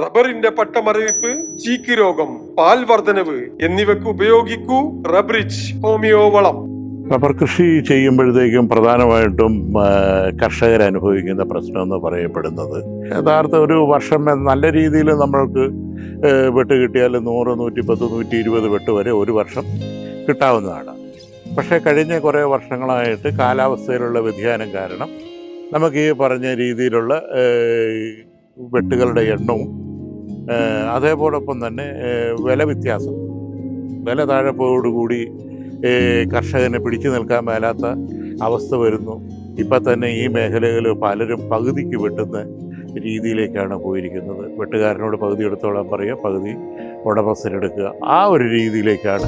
റബ്ബറിന്റെ പട്ടമരവിപ്പ് ചീക്ക് രോഗം പാൽ വർധനവ് എന്നിവയ്ക്ക് ഉപയോഗിക്കൂ റബ്രിച്ച് ഹോമിയോ വളം റബ്ബർ കൃഷി ചെയ്യുമ്പോഴത്തേക്കും പ്രധാനമായിട്ടും കർഷകർ അനുഭവിക്കുന്ന പ്രശ്നം എന്ന് പറയപ്പെടുന്നത്. യഥാർത്ഥ ഒരു വർഷം നല്ല രീതിയിൽ നമ്മൾക്ക് വെട്ട് കിട്ടിയാൽ നൂറ് നൂറ്റിപ്പത്ത് നൂറ്റി ഇരുപത് വെട്ട് വരെ ഒരു വർഷം കിട്ടാവുന്നതാണ്. പക്ഷേ കഴിഞ്ഞ കുറേ വർഷങ്ങളായിട്ട് കാലാവസ്ഥയിലുള്ള വ്യതിയാനം കാരണം നമുക്ക് ഈ പറഞ്ഞ രീതിയിലുള്ള വെട്ടുകളുടെ എണ്ണവും ഏ, അതേപോടൊപ്പം തന്നെ വില വ്യത്യാസം. വില താഴെ പോയോടുകൂടി ഏ, പിടിച്ചു നിൽക്കാൻ മേലാത്ത അവസ്ഥ വരുന്നു. ഇപ്പം തന്നെ ഈ മേഖലകളിൽ പലരും പകുതിക്ക് വെട്ടുന്ന രീതിയിലേക്കാണ് പോയിരിക്കുന്നത്. വെട്ടുകാരനോട് പകുതി എടുത്തോളാൻ പറയുക പകുതി ഉടമസ്ഥനെടുക്കുക. ആ ഒരു രീതിയിലേക്കാണ്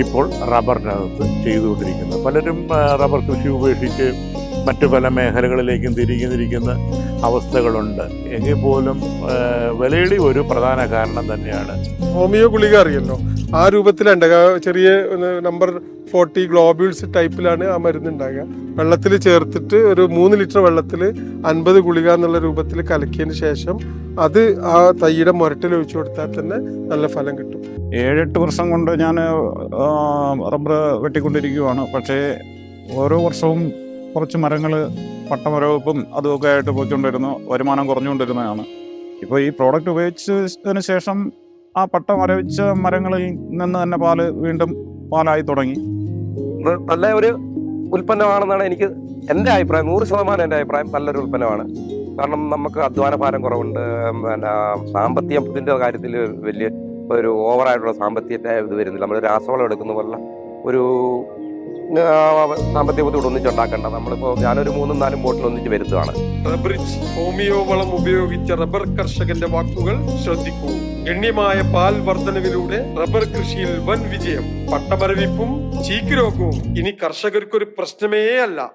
ഇപ്പോൾ റബ്ബറിനകത്ത് ചെയ്തുകൊണ്ടിരിക്കുന്നത്. പലരും റബ്ബർ കൃഷി ഉപേക്ഷിച്ച് മറ്റു പല മേഖലകളിലേക്കും തിരിഞ്ഞിരിക്കുന്ന അവസ്ഥകളുണ്ട്. എങ്കിൽ പോലും വിലയിടി ഒരു പ്രധാന കാരണം തന്നെയാണ്. ഹോമിയോ ഗുളിക അറിയല്ലോ ആ രൂപത്തിലുണ്ട് ചെറിയ നമ്പർ ഫോർട്ടി ഗ്ലോബ്യൂൾസ് ടൈപ്പിലാണ് ആ മരുന്ന് ഉണ്ടാകുക. വെള്ളത്തിൽ ചേർത്തിട്ട് ഒരു മൂന്ന് ലിറ്റർ വെള്ളത്തിൽ അൻപത് ഗുളിക എന്നുള്ള രൂപത്തിൽ കലക്കിയതിന് ശേഷം അത് ആ തൈയുടെ മുരട്ടിൽ ഒഴിച്ചു കൊടുത്താൽ തന്നെ നല്ല ഫലം കിട്ടും. ഏഴെട്ട് വർഷം കൊണ്ട് ഞാൻ റബ്ബർ വെട്ടിക്കൊണ്ടിരിക്കുകയാണ് പക്ഷേ ഓരോ വർഷവും കുറച്ച് മരങ്ങൾ പട്ടമരവും അതുമൊക്കെ ആയിട്ട് പോയിക്കൊണ്ടിരുന്നു. വരുമാനം കുറഞ്ഞുകൊണ്ടിരുന്നതാണ്. ഇപ്പോൾ ഈ പ്രോഡക്റ്റ് ഉപയോഗിച്ചതിന് ശേഷം ആ പട്ട മരവിച്ച മരങ്ങളിൽ നിന്ന് തന്നെ പാൽ വീണ്ടും പാലായി തുടങ്ങി. നല്ല ഒരു ഉൽപ്പന്നമാണെന്നാണ് എനിക്ക് എന്റെ അഭിപ്രായം. നൂറ് ശതമാനം എന്റെ അഭിപ്രായം നല്ലൊരു ഉൽപ്പന്നമാണ്. കാരണം നമുക്ക് അധ്വാന ഭാരം കുറവുണ്ട്. പിന്നെ സാമ്പത്തികത്തിന്റെ കാര്യത്തിൽ വലിയ ഒരു ഓവറായിട്ടുള്ള സാമ്പത്തിക ഇത് വരുന്നില്ല. നമ്മൾ രാസവളം എടുക്കുന്ന പോലുള്ള ഒരു സാമ്പത്തിക ബുദ്ധിമുട്ട് ഒന്നിച്ചുണ്ടാക്കണ്ട. നമ്മളിപ്പോൾ ഞാനൊരു മൂന്നും നാലും ബോട്ടിൽ ഒന്നിച്ച് വരുത്തുകയാണ് ഹോമിയോ വളം ഉപയോഗിച്ച റബ്ബർ കർഷകന്റെ വാക്കുകൾ ശ്രദ്ധിക്കൂ. ഗണ്യമായ പാൽ വർധനവിലൂടെ റബ്ബർ കൃഷിയിൽ വൻ വിജയം. പട്ടമരവിപ്പും ചീക്ക് രോഗവും ഇനി കർഷകർക്കൊരു പ്രശ്നമേ അല്ല